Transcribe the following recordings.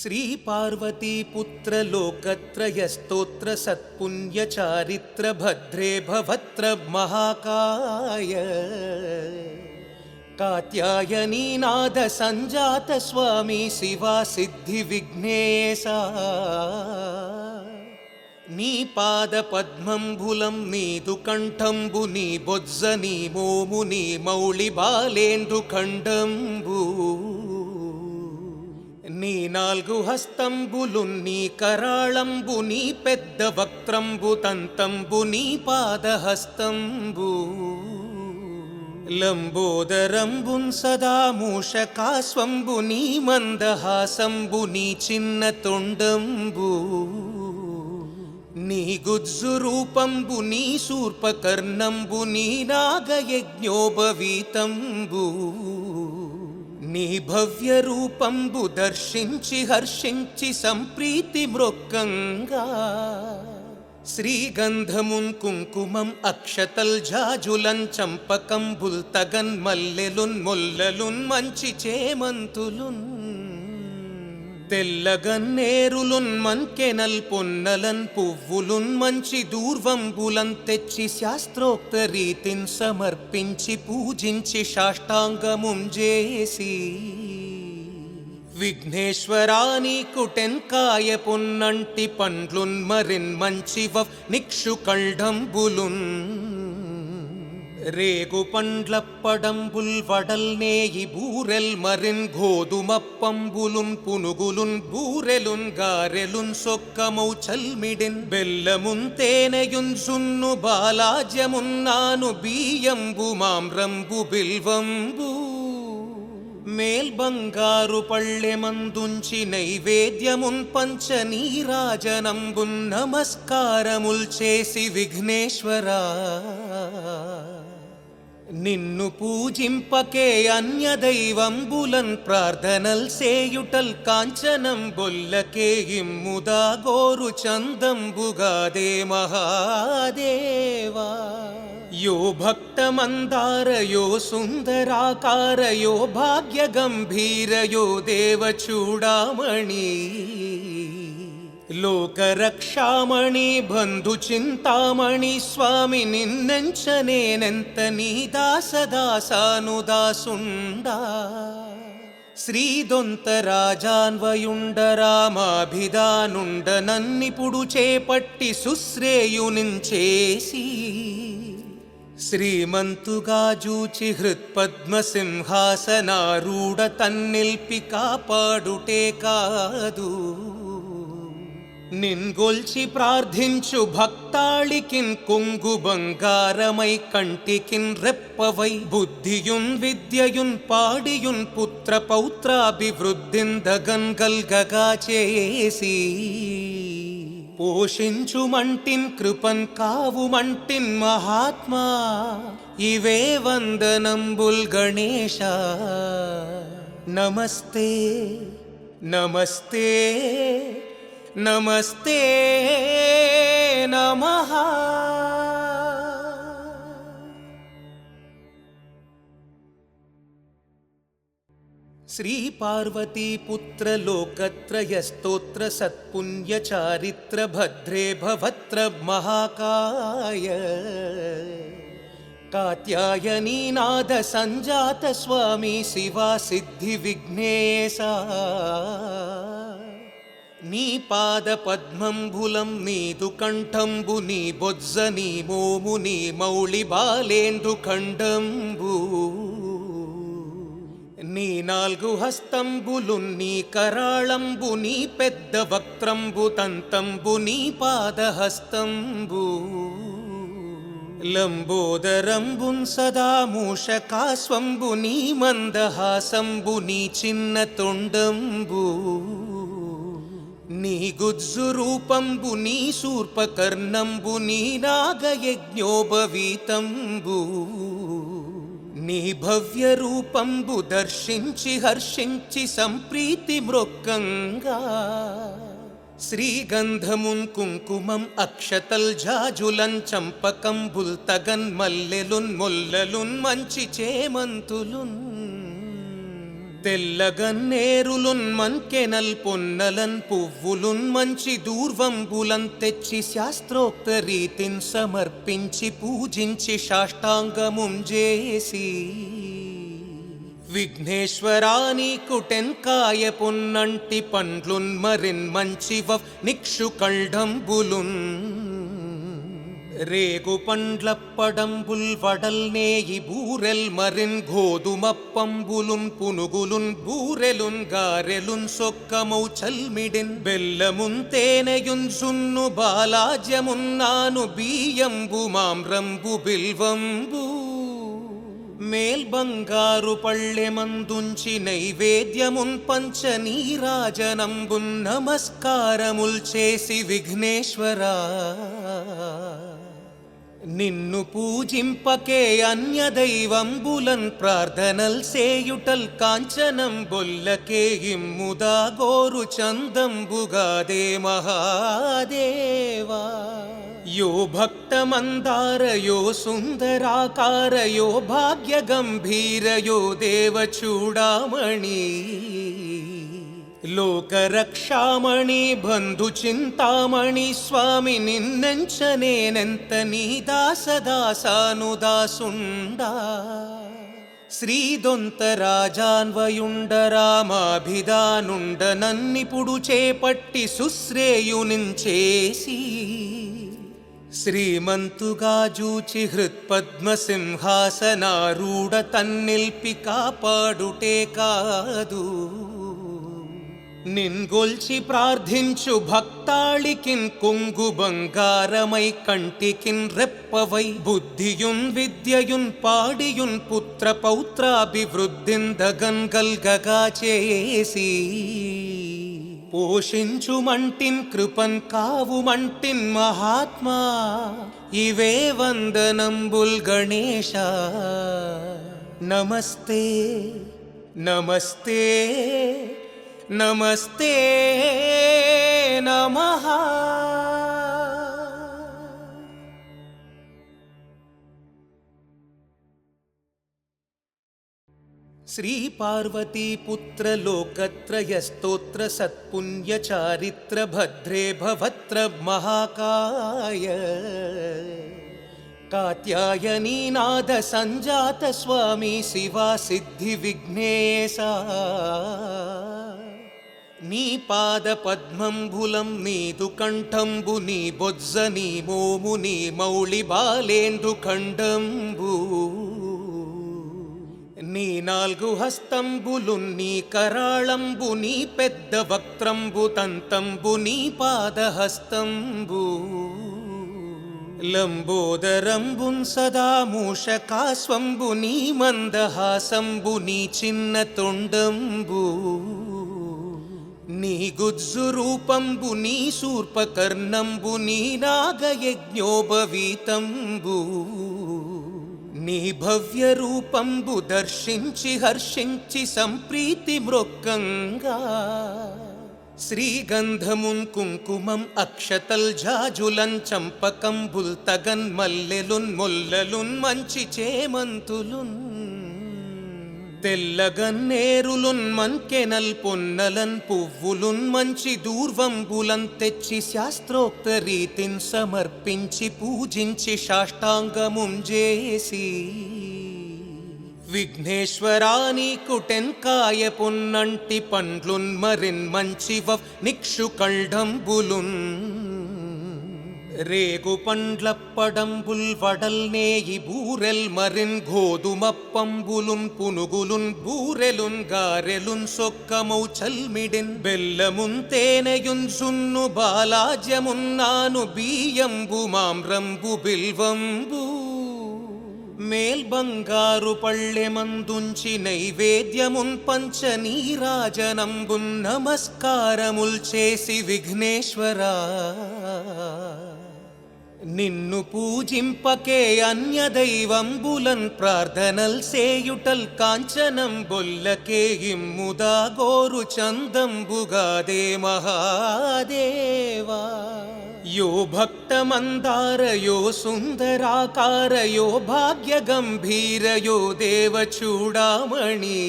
श्रीपार्वतीपुत्रलोकत्रयस्तोत्र सत्पुण्यचारित्र भद्रे भवत्र महाकाय कात्यायनीनाद सञ्जात स्वामी शिवा सिद्धिविघ्नेशा నీ పాద పద్మంబులం నీదు కంఠంబు నీ బొజ్జ నీ మోము నీ మౌళి బాలేందు ఖండంబు నీ నాలుగు హస్తంబులు నీ కరాళంబు నీ పెద్ద వక్త్రంబు తంతంబు నీ పాదహస్తంబు. లంబోదరంబున్ సదా మూషకాస్వంబు నీ మందహాసంబు నీ చిన్న తొండంబు. నీ గుజ్జు రూపంబు నీ శూర్పకర్ణంబు నీ నాగయజ్ఞోపవీతంబూ. నీ భవ్య రూపంబు దర్శించి హర్షించి సంప్రీతి మృక్కంగా. శ్రీగంధమున్ కుంకుమం అక్షతల్ జాజులన్ చంపకంబుల్ తగన్ మల్లెలున్ మొల్లలున్ మంచి చేమంతులున్. తెల్లగన్నేరులున్ మన్కెనల్ పొన్నలన్ పువ్వులున్ మంచి దూర్వంబులన్ తెచ్చి శాస్త్రోక్త రీతిన్ సమర్పించి పూజించి సాష్టాంగముం చేసి. విఘ్నేశ్వరాని కుటెన్కాయ పొన్నంటి పండ్లున్ మరిన్ మంచివ నిక్షు కళ్ళంబులున్ రేగు పండ్ల పడంబుల్ వడల్ నేయి బూరెల్ మరిన్ గోధుమప్పంబులున్ పునుగులున్ బూరెలున్ గారెలున్ సొక్కమౌ చల్మిడిన్ బెల్లమున్ తేనెయున్ సున్ను బాలాజ్యమున్నాను బియ్యంబు మామ్రంబు బిల్వంబు. మేల్ బంగారు పళ్ళెమందుంచి నైవేద్యమున్ పంచ నీరాజనంబున్ నమస్కారముల్ చేసి విఘ్నేశ్వరా. నిన్ను పూజింపకే అన్య దైవంబులన్ ప్రార్థనల్ సేయుటల్ కాంచనం బొల్లకే ఇమ్ముదా గోరు చందంబుగాదే మహాదేవా. యో భక్తమందారయో సుందరాకారయో భాగ్య గంభీరయో దేవ చూడామణి. లోకరక్షామణి బంధు చింతామణి స్వామి నిన్నెంచనేనెంత నీ దాసదాసానుదాసుండా. శ్రీదొంత రాజాన్వయుండ రామాభిదానుండ నన్నిపుడు చేపట్టి సుశ్రేయునించేసి. శ్రీమంతుగా జూచి హృత్పద్మ సింహాసనారూఢ తన్నిల్పి కాపాడుటే కాదు. నిన్గొల్చి ప్రార్థించు భక్తాళికిన్ కొంగు బంగారమై కంటికిన్ రెప్పవై బుద్ధియున్ విద్యయున్ పాడియున్ పుత్ర పౌత్రాభివృద్ధిన్ దగన్గల్గగా చేసి. పోషించుమంటిన్ కృపన్ కావుమంటిన్ మహాత్మా. ఇవే వందనంబుల్ గణేశ. నమస్తే. నమస్తే. नमस्ते नमः। श्रीपार्वतीपुत्रलोकत्र यस्तोत्र सत्पुण्यचारित्रभद्रे भद्र महाकाय कात्यायनीनाथसञ्जातस्वामी शिवासिद्धिविघ्नेश। నీ పాద పద్మంబులం నీదు కంఠంబు నీ బొజ్జ నీ మోము నీ మౌళి బాలేందు ఖండంబు. నీ నాలుగు హస్తంబులు నీ కరాళంబు నీ పెద్ద వక్త్రంబు తంతంబు నీ పాదహస్తంబు. లంబోదరంబున్ సదా మూషకాస్వంబు నీ మందహాసంబు నీ చిన్న తొండంబు. నీ గుజ్జు రూపంబు నీ శూర్పకర్ణంబు నీ నాగయజ్ఞోపవీతంబు నీ భవ్య రూపంబు దర్శించి హర్షించి సంప్రీతి మృక్కంగా. శ్రీగంధమున్ కుంకుమం అక్షతల్ జాజులన్ చంపకంబుల్ తగన్ మల్లెలున్ మొల్లలున్ మంచి చేమంతులున్. తెల్లగన్నేరులున్ మన్కెనల్ పొన్నలన్ పువ్వులున్ మంచి దూర్వంబులం తెచ్చి శాస్త్రోక్త రీతిన్ సమర్పించి పూజించి సాష్టాంగముం చేసి. విఘ్నేశ్వరాని కుటెన్కాయ పొన్నంటి పండ్లున్ మరిన్ మంచివ నిక్షు రేగు పండ్లప్పడంబుల్ వడల్ నేయి బూరెల్ మరిన్ గోధుమప్పంబులున్ పునుగులున్ బూరెలున్ గారెలున్ సొక్కమౌ చల్మిడిన్ బెల్లమున్ తేనెయున్ సున్ను బాలాజ్యమున్నాను బియ్యంబు మామ్రంబు బిల్వంబు. మేల్ బంగారు పళ్ళె మందుంచి నైవేద్యమున్ పంచ నీరాజనంబున్ నమస్కారముల్ చేసి విఘ్నేశ్వరా. నిన్ను పూజింపకే అన్య దైవంబులన్ ప్రార్థనల్ సేయుటల్ కాంచనం బొల్లకే ఇమ్ముదా గోరు చందంబుగాదే మహాదేవా. యో భక్తమందార యో సుందరాకార యో భాగ్య గంభీర యో దేవ చూడామణి. లోకరక్షామణి బంధు చింతామణి స్వామి నిన్నెంచనేనెంత నీ దాసదాసాను శ్రీదొంత రాజాన్వయుండ రామాభిదానుండ నన్నిపుడు చేపట్టి సుశ్రేయునించేసి. శ్రీమంతుగా జూచి హృత్పద్మ సింహాసనారూఢ తన్నిల్పి కాపాడుటే కాదు. నిన్గొల్చి ప్రార్థించు భక్తాళికిన్ కొంగు బంగారమై కంటికిన్ రెప్పవై. బుద్ధియున్ విద్యయున్ పాడియున్ పుత్ర పౌత్రాభివృద్ధిందగన్ గల్గగా చేసి. పోషించుమంటిన్ కృపన్ కావుమంటిన్ మహాత్మా. ఇవే వందనంబుల్ గణేశ. నమస్తే నమస్తే. नमस्ते नमः। श्रीपार्वतीपुत्रलोकत्र यस्तोत्र सत्पुण्यचारित्रभद्रे भद्र महाकाय कात्यायनीनाथसञ्जातस्वामी शिवासिद्धिविघ्नेश। నీ పాద పద్మంబులం నీదు కంఠంబు నీ బొజ్జ నీ మోము నీ మౌళి బాలేందు ఖండంబు. నీ నాలుగు హస్తంబులు నీ కరాళంబు నీ పెద్ద వక్త్రంబు తంతంబు నీ పాదహస్తంబు. లంబోదరంబున్ సదా మూషకాస్వంబు నీ మందహాసంబు నీ చిన్న తొండంబు. నీ గుజ్జు రూపంబు నీ శూర్పకర్ణంబు నీ నాగయజ్ఞోపవీతంబు నీ భవ్య రూపంబు దర్శించి హర్షించి సంప్రీతి మృక్కంగా. శ్రీగంధమున్ కుంకుమం అక్షతల్ జాజులన్ చంపకంబుల్ తగన్ మల్లెలున్ మొల్లలున్ మంచి చేమంతులున్. తెల్లగన్నేరులున్ మన్కెనల్ పొన్నలన్ పువ్వులున్ మంచి దూర్వంబులం తెచ్చి శాస్త్రోక్త రీతిన్ సమర్పించి పూజించి సాష్టాంగముం చేసి. విఘ్నేశ్వరాని కుటెన్కాయ పొన్నంటి పండ్లున్ మరిన్ మంచివ నిక్షు రేగు పండ్లప్పడంబుల్ వడల్ నేయి బూరెల్ మరిన్ గోధుమప్పంబులున్ పునుగులున్ బూరెలున్ గారెలున్ సొక్కమౌ చల్మిడిన్ బెల్లమున్ తేనెయున్ సున్ను బాలాజ్యమున్నాను బియ్యంబు మామ్రంబు బిల్వంబు. మేల్ బంగారు పళ్ళె మందుంచి నైవేద్యమున్ పంచ నీరాజనంబున్ నమస్కారముల్ చేసి విఘ్నేశ్వరా. నిన్ను పూజింపకే అన్య దైవంబులన్ ప్రార్థనల్ సేయుటల్ కాంచనం బొల్లకే ఇమ్ముదా గోరు చందంబుగాదే మహాదేవా యో భక్తమందార యో సుందరాకార యో భాగ్య గంభీర యో దేవ చూడామణి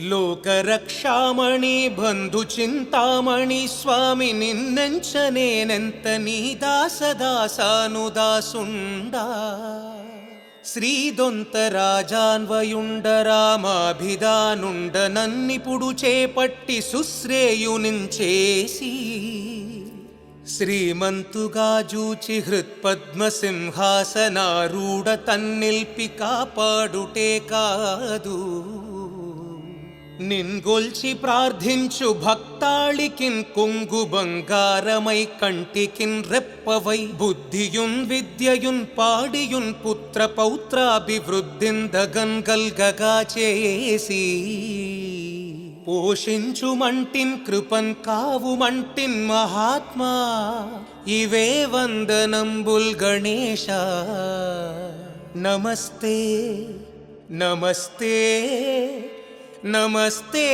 లోకరక్షామణి బంధు చింతామణి స్వామి నిన్నెంచనేనెంత నీ దాసదాసానుదాసుండా. శ్రీదొంత రాజాన్వయుండ రామాభిదానుండ నన్నిపుడు చేపట్టి సుశ్రేయునించేసి. శ్రీమంతుగా జూచి హృత్పద్మ సింహాసనారూఢ తన్నిల్పి కాపాడుటే కాదు. నిన్గొల్చి ప్రార్థించు భక్తాళికిన్ కొంగు బంగారమై కంటికిన్ రెప్పవై బుద్ధియున్ విద్యయున్ పాడియున్ పుత్ర పౌత్రాభివృద్ధిందగన్ గల్గగా చేసి. పోషించుమంటిన్ కృపన్ కావుమంటిన్ మహాత్మా. ఇవే వందనంబుల్ గణేశ. నమస్తే నమస్తే. नमस्ते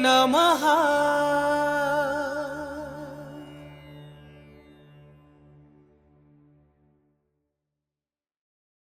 नमः।